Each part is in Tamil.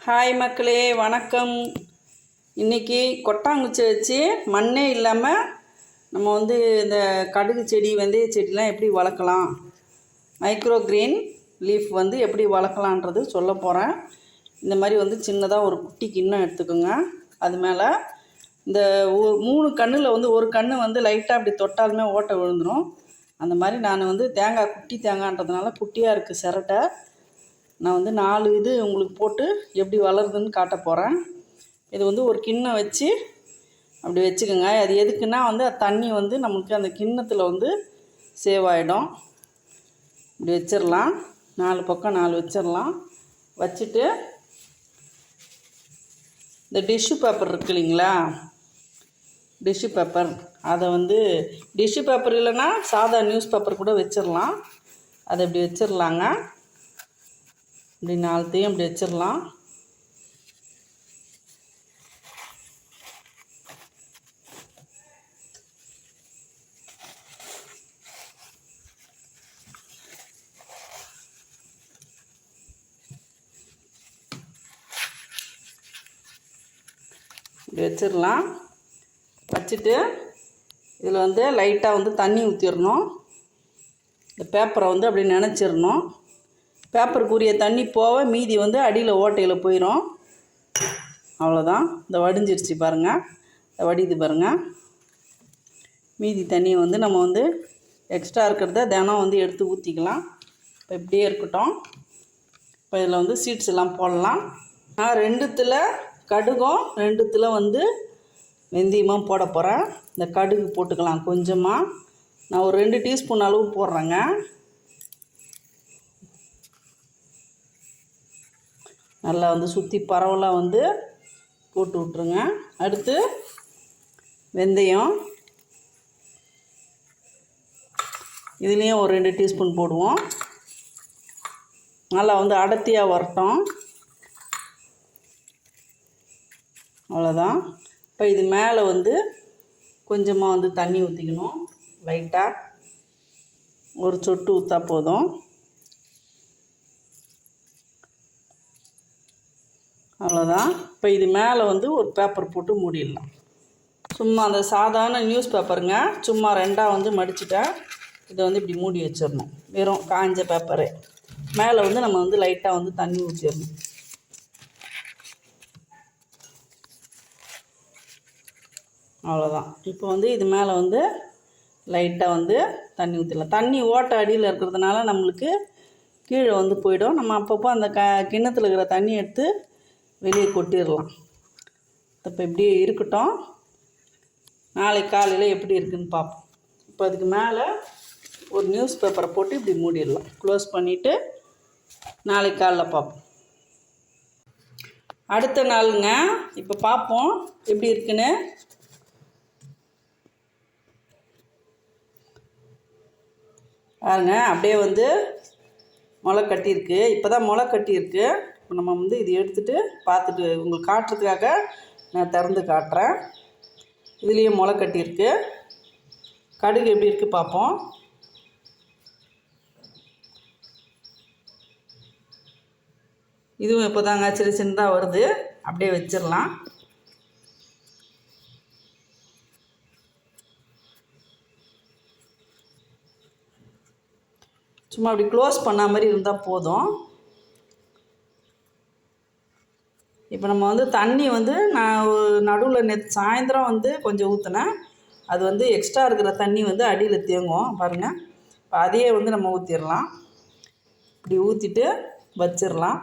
ஹாய் மக்களே வணக்கம். இன்றைக்கி கொட்டாங்குச்சி வச்சு மண்ணே இல்லாமல் நம்ம வந்து இந்த கடுகு செடி வந்து செடிலாம் எப்படி வளர்க்கலாம்? மைக்ரோ கிரீன் லீஃப் வந்து எப்படி வளர்க்கலான்றது சொல்ல போகிறேன் இந்த மாதிரி வந்து சின்னதாக ஒரு குட்டி கிண்ணம் எடுத்துக்கோங்க. அது மேலே இந்த மூணு கண்ணில் வந்து ஒரு கண்ணு வந்து லைட்டாக அப்படி தொட்டாலுமே ஓட்டை விழுந்துடும் அந்த மாதிரி நான் வந்து தேங்காய் குட்டி தேங்காய்ன்றதுனால குட்டியாக இருக்குது சிரட்டை. நான் வந்து நாலு இது உங்களுக்கு போட்டு எப்படி வளருதுன்னு காட்ட போகிறேன் இது வந்து ஒரு கிண்ணம் வச்சு அப்படி வச்சுக்கோங்க. அது எதுக்குன்னா வந்து தண்ணி வந்து நமக்கு அந்த கிண்ணத்தில் வந்து சேவ் ஆகிடும் இப்படி வச்சிடலாம். நாலு பக்கம் நாலு வச்சிடலாம். வச்சுட்டு இந்த டிஷ்யூ பேப்பர் இருக்கு இல்லைங்களா? டிஷ்யூ பேப்பர் அதை வந்து டிஷ்யூ பேப்பர் இல்லைன்னா சாதா நியூஸ் பேப்பர் கூட வச்சிடலாம். அதை இப்படி வச்சிடலாங்க. இப்படி நாலுத்தையும் இப்படி வச்சிடலாம். வச்சிடலாம். வச்சுட்டு இதில் வந்து லைட்டாக வந்து தண்ணி ஊற்றிடணும். இந்த பேப்பரை வந்து அப்படி நினச்சிடணும். பேப்பருக்குரிய தண்ணி போக மீதி வந்து அடியில் ஓட்டையில் போயிடும் அவ்வளோதான் இந்த வடிஞ்சிருச்சு பாருங்கள் இந்த வடிது பாருங்கள் மீதி தண்ணியை வந்து நம்ம வந்து எக்ஸ்ட்ரா இருக்கிறத தினம் வந்து எடுத்து ஊற்றிக்கலாம் இப்போ இப்படியே இருக்கட்டும். இப்போ இதில் வந்து சீட்ஸ் எல்லாம் போடலாம். நான் ரெண்டுத்தில் கடுகும் ரெண்டுத்தில் வந்து வெந்தயமும் போட போகிறேன் இந்த கடுகு போட்டுக்கலாம் கொஞ்சமாக நான் ஒரு ரெண்டு டீஸ்பூன் அளவு போடுறேங்க. நல்லா வந்து சுற்றி பரவலாக வந்து போட்டு விட்ருங்க அடுத்து வெந்தயம். இதுலேயும் ஒரு ரெண்டு டீஸ்பூன் போடுவோம். நல்லா வந்து அடர்த்தியாக வரட்டும். அவ்வளோதான் இப்போ இது மேலே வந்து கொஞ்சமாக வந்து தண்ணி ஊற்றிக்கணும் லைட்டாக ஒரு சொட்டு ஊற்றா போதும். அவ்வளோதான் இப்போ இது மேலே வந்து ஒரு பேப்பர் போட்டு மூடிடலாம். சும்மா அந்த சாதாரண நியூஸ் பேப்பருங்க சும்மா ரெண்டாக வந்து மடிச்சுட்டேன் இதை வந்து இப்படி மூடி வச்சிடணும். வெறும் காஞ்ச பேப்பரு மேலே வந்து நம்ம வந்து லைட்டாக வந்து தண்ணி ஊற்றிடணும் அவ்வளோதான் இப்போ வந்து இது மேலே வந்து லைட்டாக வந்து தண்ணி ஊற்றிடலாம் தண்ணி ஓட்டை அடியில் இருக்கிறதுனால நம்மளுக்கு கீழே வந்து போயிடும். நம்ம அப்பப்போ அந்த க கிண்ணத்தில் இருக்கிற தண்ணி எடுத்து வெளியே கொட்டிடலாம். இப்போ இப்படியே இருக்கட்டும். நாளைக்கு காலையில் எப்படி இருக்குன்னு பார்ப்போம். இப்போ அதுக்கு மேலே ஒரு நியூஸ் பேப்பரை போட்டு இப்படி மூடிடலாம். க்ளோஸ் பண்ணிவிட்டு நாளைக்கு காலைல பார்ப்போம். அடுத்த நாளுங்க இப்போ பார்ப்போம் எப்படி இருக்குன்னு. பாருங்க அப்படியே வந்து முளை கட்டியிருக்கு. இப்போ தான் முளை கட்டியிருக்கு. இப்போ நம்ம வந்து இது எடுத்துகிட்டு பார்த்துட்டு உங்களுக்கு காட்டுறதுக்காக நான் திறந்து காட்டுறேன். இதுலேயும் முளை கட்டியிருக்கு கடுகு எப்படி இருக்குது பார்ப்போம். இதுவும் இப்போ தாங்க சின்ன சின்னதாக வருது. அப்படியே வச்சிடலாம். சும்மா அப்படி க்ளோஸ் பண்ண மாதிரி இருந்தால் போதும். இப்போ நம்ம வந்து தண்ணி வந்து நான் நடுவில் நேற்று சாயந்தரம் வந்து கொஞ்சம் ஊற்றினேன் அது வந்து எக்ஸ்ட்ரா இருக்கிற தண்ணி வந்து அடியில் தேங்கும் பாருங்கள் இப்போ அதையே வந்து நம்ம ஊற்றிடலாம் இப்படி ஊற்றிட்டு வச்சிடலாம்.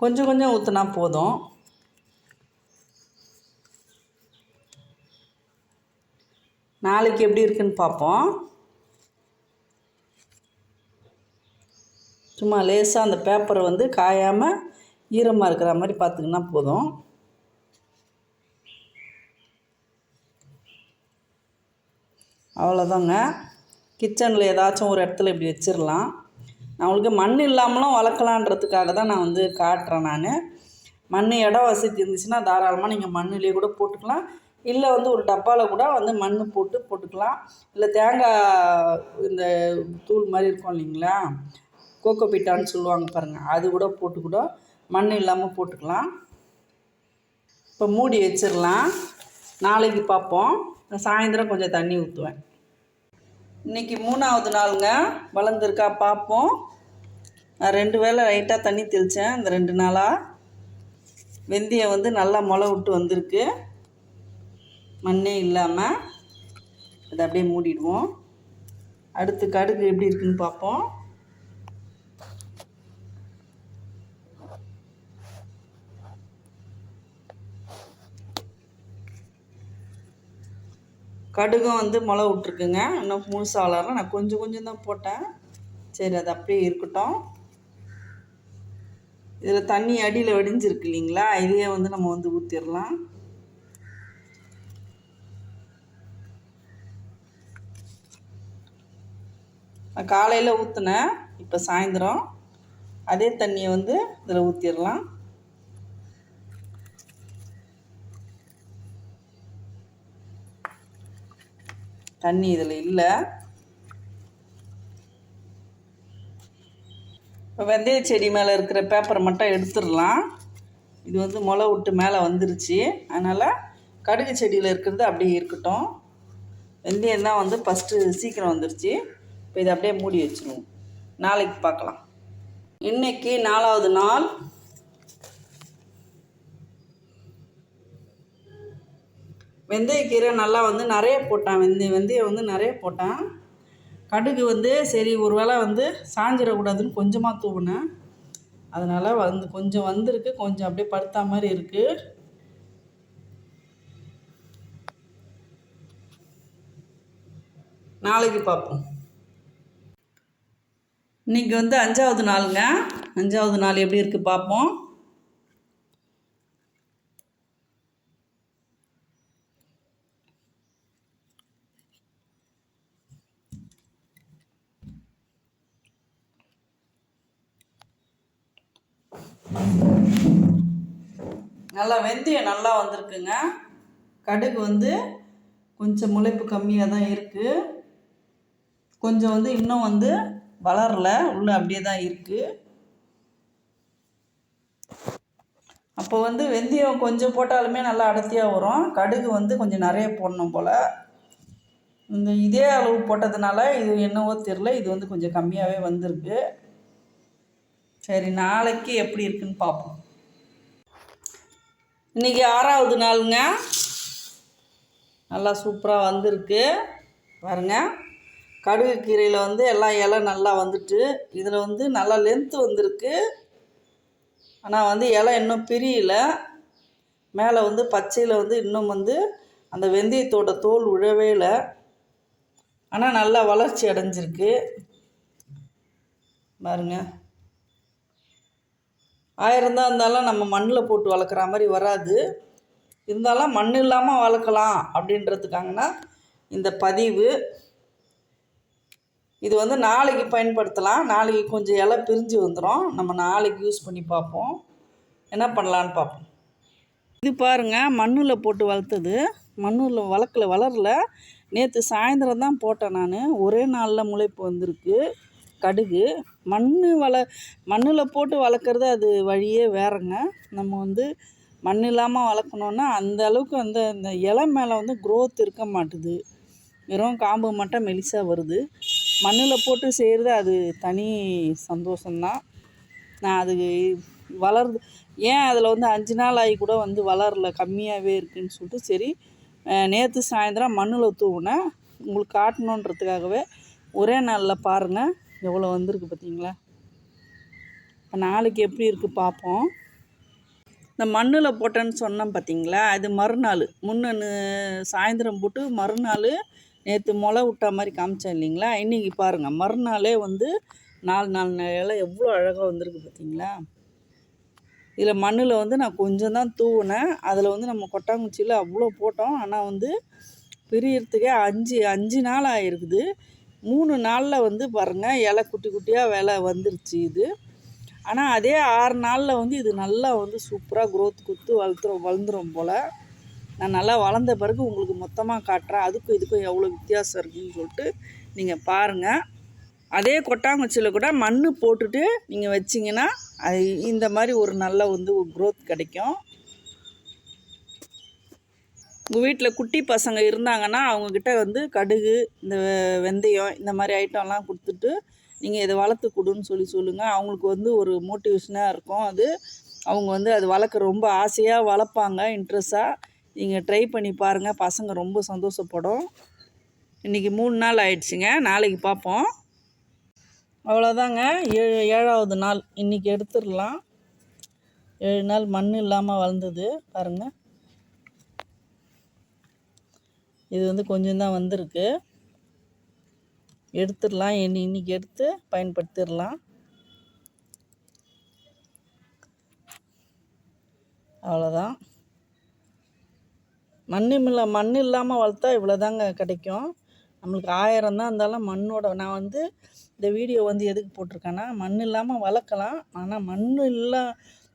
கொஞ்சம் கொஞ்சம் ஊற்றினா போதும். நாளைக்கு எப்படி இருக்குன்னு பார்ப்போம். சும்மா லேசாக அந்த பேப்பரை வந்து காயாமல் ஈரமாக இருக்கிற மாதிரி பார்த்துக்கினா போதும். அவ்வளோதாங்க கிச்சனில் ஏதாச்சும் ஒரு இடத்துல இப்படி வச்சிடலாம் நான் உங்களுக்கு மண் இல்லாமலும் வளர்க்கலான்றதுக்காக தான் நான் வந்து காட்டுறேன் நான். மண் இடம் வசதி இருந்துச்சுன்னா தாராளமாக நீங்கள் மண்ணிலே கூட போட்டுக்கலாம். இல்லை வந்து ஒரு டப்பாவில் கூட வந்து மண் போட்டு போட்டுக்கலாம். இல்லை தேங்காய் இந்த தூள் மாதிரி இருக்கும் இல்லைங்களா? கோகோபிட்டான்னு சொல்லுவாங்க பாருங்கள் அது கூட போட்டு கூட மண் இல்லாமல் போட்டுக்கலாம். இப்போ மூடி வச்சிடலாம். நாளைக்கு பார்ப்போம். சாயந்தரம் கொஞ்சம் தண்ணி ஊற்றுவேன் இன்றைக்கி மூணாவது நாளுங்க. வளர்ந்துருக்கா பார்ப்போம். நான் ரெண்டு வேளை லைட்டாக தண்ணி தெளித்தேன் இந்த ரெண்டு நாளாக வெந்தயம் வந்து நல்லா முளை விட்டு வந்திருக்கு. மண்ணே இல்லாமல் அதை அப்படியே மூடிடுவோம். அடுத்து கடுகு எப்படி இருக்குன்னு பார்ப்போம். கடுகும் வந்து மிளகு விட்ருக்குங்க இன்னும் முழுசாக வளரல நான் கொஞ்சம் கொஞ்சம் தான் போட்டேன். சரி அது அப்படியே இருக்கட்டும். இதில் தண்ணி அடியில் வடிஞ்சிருக்கு இல்லைங்களா? இதையே வந்து நம்ம வந்து ஊற்றிடலாம் நான் காலையில் ஊற்றினேன் இப்போ சாயந்தரம். அதே தண்ணியை வந்து இதில் ஊற்றிடலாம் தண்ணி இதில் இல்லை. இப்போ வெந்தய செடி மேலே இருக்கிற பேப்பரை மட்டும் எடுத்துடலாம். இது வந்து முளை விட்டு மேலே வந்துருச்சு. அதனால் கடுகு செடியில் இருக்கிறது அப்படியே இருக்கட்டும். வெந்தயம் தான் வந்து ஃபஸ்ட்டு சீக்கிரம் வந்துருச்சு. இப்போ இதை அப்படியே மூடி வச்சுருவோம். நாளைக்கு பார்க்கலாம். இன்றைக்கி நாலாவது நாள் வெந்தயக்கீரை நல்லா வந்து நிறைய போட்டான். வெந்தய வெந்தயம் வந்து நிறைய போட்டான். கடுகு வந்து சரி ஒரு வேளை வந்து சாஞ்சிடக்கூடாதுன்னு கொஞ்சமாக தூவினேன். அதனால் வந்து கொஞ்சம் வந்திருக்கு. கொஞ்சம் அப்படியே படுத்தா மாதிரி இருக்குது நாளைக்கு பார்ப்போம். இன்றைக்கி வந்து அஞ்சாவது நாளுங்க. அஞ்சாவது நாள் எப்படி இருக்குது பார்ப்போம். நல்லா வெந்தயம் நல்லா வந்திருக்குங்க. கடுகு வந்து கொஞ்சம் முளைப்பு கம்மியாக தான் இருக்குது கொஞ்சம் வந்து இன்னும் வந்து வளரல உள்ளே அப்படியே தான் இருக்குது அப்போ வந்து வெந்தயம் கொஞ்சம் போட்டாலுமே நல்லா அடர்த்தியாக வரும். கடுகு வந்து கொஞ்சம் நிறைய போடணும் போல். இந்த இதே அளவு போட்டதுனால இது என்னவோ தெரில இது வந்து கொஞ்சம் கம்மியாகவே வந்திருக்கு. சரி நாளைக்கு எப்படி இருக்குன்னு பார்ப்போம் இன்றைக்கி ஆறாவது நாளுங்க. நல்லா சூப்பராக வந்திருக்கு. பாருங்கள் கடுகு கீரையில் வந்து எல்லா இலை நல்லா வந்துட்டு இதில் வந்து நல்லா லென்த்து வந்திருக்கு. ஆனால் வந்து இலை இன்னும் பிரியல. மேலே வந்து பச்சையில் வந்து இன்னும் வந்து அந்த வெந்தயத்தோட தோல் விழவே இல்லை. ஆனால் நல்லா வளர்ச்சி அடைஞ்சிருக்கு. பாருங்கள் ஆயிரம் தான் இருந்தாலும் நம்ம மண்ணில் போட்டு வளர்க்குற மாதிரி வராது. இருந்தாலும் மண் இல்லாமல் வளர்க்கலாம் அப்படின்றதுக்காங்கன்னா இந்த பதிவு. இது வந்து நாளைக்கு பயன்படுத்தலாம். நாளைக்கு கொஞ்சம் இலை பிரிஞ்சு வந்துடும் நம்ம நாளைக்கு யூஸ் பண்ணி பார்ப்போம். என்ன பண்ணலான்னு பார்ப்போம். இது பாருங்கள் மண்ணில் போட்டு வளர்த்தது. மண்ணில் வளர்க்கல வளரல. நேற்று சாயந்தரம் தான் போட்டேன் நான். ஒரே நாளில் முளைப்பு வந்திருக்கு. கடுகு. மண் வள மண்ணில் போட்டு வளர்க்குறது அது வழியே வேறங்க. நம்ம வந்து மண் இல்லாமல் வளர்க்கணுன்னா அந்த அளவுக்கு வந்து அந்த இலை மேலே வந்து க்ரோத் இருக்க மாட்டுது. வெறும் காம்பு மட்டும் மெலிசாக வருது. மண்ணில் போட்டு செய்கிறது அது தனி சந்தோஷம்தான் நான் அது வளருது ஏன் அதில் வந்து அஞ்சு நாள் ஆகி கூட வந்து வளரல கம்மியாகவே இருக்குதுன்னு சொல்லிட்டு சரி நேற்று சாயந்தரம் மண்ணில் தூவினேன். உங்களுக்கு காட்டணுன்றதுக்காகவே ஒரே நாளில் பாருங்கள் எவ்வளோ வந்திருக்கு பார்த்தீங்களா? இப்போ நாளைக்கு எப்படி இருக்குது பார்ப்போம். இந்த மண்ணில் போட்டேன்னு சொன்னேன் பார்த்தீங்களா? அது மறுநாள். முன்னு சாயந்தரம் போட்டு மறுநாள் நேற்று முளை விட்டா மாதிரி காமிச்சேன் இல்லைங்களா? இன்றைக்கி பாருங்கள் மறுநாளே வந்து நாலு நாலு நிலையில் எவ்வளோ அழகாக வந்திருக்கு பார்த்தீங்களா? இதில் மண்ணில் வந்து நான் கொஞ்சம் தான் தூவினேன். அதில் வந்து நம்ம கொட்டாங்குச்சியில் அவ்வளோ போட்டோம். ஆனால் வந்து பிரியறதுக்கே அஞ்சு அஞ்சு நாள் ஆகிருக்குது மூணு நாளில் வந்து பாருங்கள் இலை குட்டி குட்டியாக விலை வந்துருச்சு இது. ஆனால் அதே ஆறு நாளில் வந்து இது நல்லா வந்து சூப்பராக குரோத் கொடுத்து வளர்த்துறோம் வளர்ந்துரும் போல். நான் நல்லா வளர்ந்த பிறகு உங்களுக்கு மொத்தமாக காட்டுறேன். அதுக்கும் இதுக்கும் எவ்வளோ வித்தியாசம் இருக்குதுன்னு சொல்லிட்டு நீங்கள் பாருங்கள் அதே கொட்டாங்குச்சியில் கூட மண் போட்டுட்டு நீங்கள் வச்சிங்கன்னா அது இந்த மாதிரி ஒரு நல்ல வந்து குரோத் கிடைக்கும். உங்கள் வீட்டில் குட்டி பசங்க இருந்தாங்கன்னா அவங்கக்கிட்ட வந்து கடுகு இந்த வெந்தயம் இந்த மாதிரி ஐட்டம்லாம் கொடுத்துட்டு நீங்கள் இதை வளர்த்து கொடுன்னு சொல்லி சொல்லுங்கள் அவங்களுக்கு வந்து ஒரு மோட்டிவேஷனாக இருக்கும். அது அவங்க வந்து அது வளர்க்க ரொம்ப ஆசையாக வளர்ப்பாங்க இன்ட்ரெஸ்ட்டாக நீங்கள் ட்ரை பண்ணி பாருங்கள் பசங்க ரொம்ப சந்தோஷப்படும். இன்றைக்கி மூணு நாள் ஆயிடுச்சுங்க. நாளைக்கு பார்ப்போம். அவ்வளோதாங்க ஏழு ஏழாவது நாள். இன்றைக்கி எடுத்துடலாம். ஏழு நாள் மண் இல்லாமல் வளர்ந்தது. பாருங்கள் இது வந்து கொஞ்சம் தான் வந்திருக்கு. எடுத்துடலாம். இன்னி இன்னைக்கு எடுத்து பயன்படுத்திடலாம். அவ்வளோதான் மண் இல்லை மண் இல்லாமல் வளர்த்தா இவ்வளோதாங்க கிடைக்கும். நம்மளுக்கு ஆயிரம் தான் இருந்தாலும் மண்ணோட நான் வந்து இந்த வீடியோ வந்து எதுக்கு போட்டிருக்கேன்னா மண் இல்லாமல் வளர்க்கலாம். ஆனால் மண் இல்லா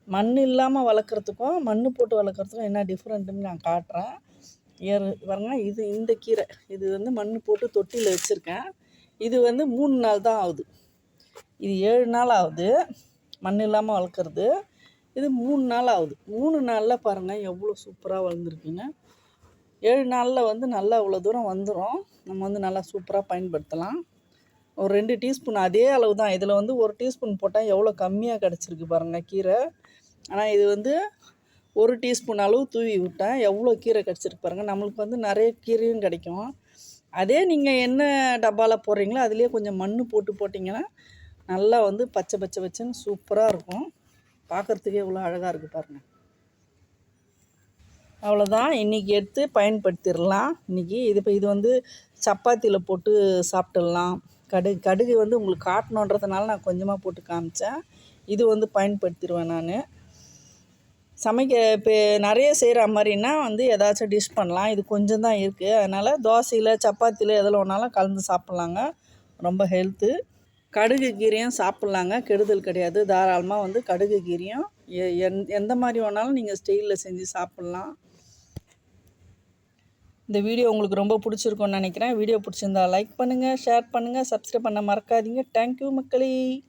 மண் இல்லாமல் வளர்க்குறதுக்கும் மண் போட்டு வளர்க்குறதுக்கும் என்ன டிஃப்ரெண்ட்டுன்னு நான் காட்டுறேன். ஏறு பாருங்க இது இந்த கீரை. இது வந்து மண் போட்டு தொட்டியில் வச்சுருக்கேன். இது வந்து மூணு நாள் தான் ஆகுது. இது ஏழு நாள் ஆகுது. மண் இல்லாமல் வளர்க்குறது. இது மூணு நாள் ஆகுது. மூணு நாளில் பாருங்கள் எவ்வளோ சூப்பராக வளர்ந்துருக்குங்க. ஏழு நாளில் வந்து நல்லா இவ்வளோ தூரம் வந்துடும் நம்ம வந்து நல்லா சூப்பராக பயன்படுத்தலாம். ஒரு ரெண்டு டீஸ்பூன் அதே அளவு தான். இதில் வந்து ஒரு டீஸ்பூன் போட்டால் எவ்வளோ கம்மியாக கிடச்சிருக்கு பாருங்கள் கீரை. ஆனால் இது வந்து ஒரு டீஸ்பூன் அளவு தூவி விட்டேன் எவ்வளோ கீரை கிடச்சிருக்கு பாருங்கள் நம்மளுக்கு வந்து நிறைய கீரையும் கிடைக்கும். அதே நீங்கள் என்ன டப்பாவில் போடுறீங்களோ அதுலேயே கொஞ்சம் மண் போட்டு போட்டிங்கன்னா நல்லா வந்து பச்சை பச்சை பச்சைன்னு சூப்பராக இருக்கும். பார்க்குறதுக்கே இவ்வளோ அழகாக இருக்குது பாருங்கள் அவ்வளோதான் இன்றைக்கி எடுத்து பயன்படுத்திடலாம். இன்றைக்கி இது இப்போ இது வந்து சப்பாத்தியில் போட்டு சாப்பிட்டுடலாம். கடுகு கடுகு வந்து உங்களுக்கு காட்டணுன்றதுனால நான் கொஞ்சமாக போட்டு காமிச்சேன். இது வந்து பயன்படுத்திடுவேன் நான். சமைக்க இப்போ நிறைய செய்கிற மாதிரின்னா வந்து ஏதாச்சும் டிஷ் பண்ணலாம். இது கொஞ்சம் தான் இருக்குது அதனால் தோசையில் சப்பாத்தியில் எதில் வேணாலும் கலந்து சாப்பிட்லாங்க. ரொம்ப ஹெல்த்து கடுகு கீரையும் சாப்பிட்லாங்க. கெடுதல் கிடையாது. தாராளமாக வந்து கடுகு கீரையும் எ- எந் எந்த மாதிரி வேணாலும் நீங்கள் ஸ்டெயிலில் செஞ்சு சாப்பிட்லாம். இந்த வீடியோ உங்களுக்கு ரொம்ப பிடிச்சிருக்கும்னு நினைக்கிறேன். வீடியோ பிடிச்சிருந்தா லைக் பண்ணுங்கள் ஷேர் பண்ணுங்கள் சப்ஸ்கிரைப் பண்ண மறக்காதீங்க. தேங்க்யூ மக்களே.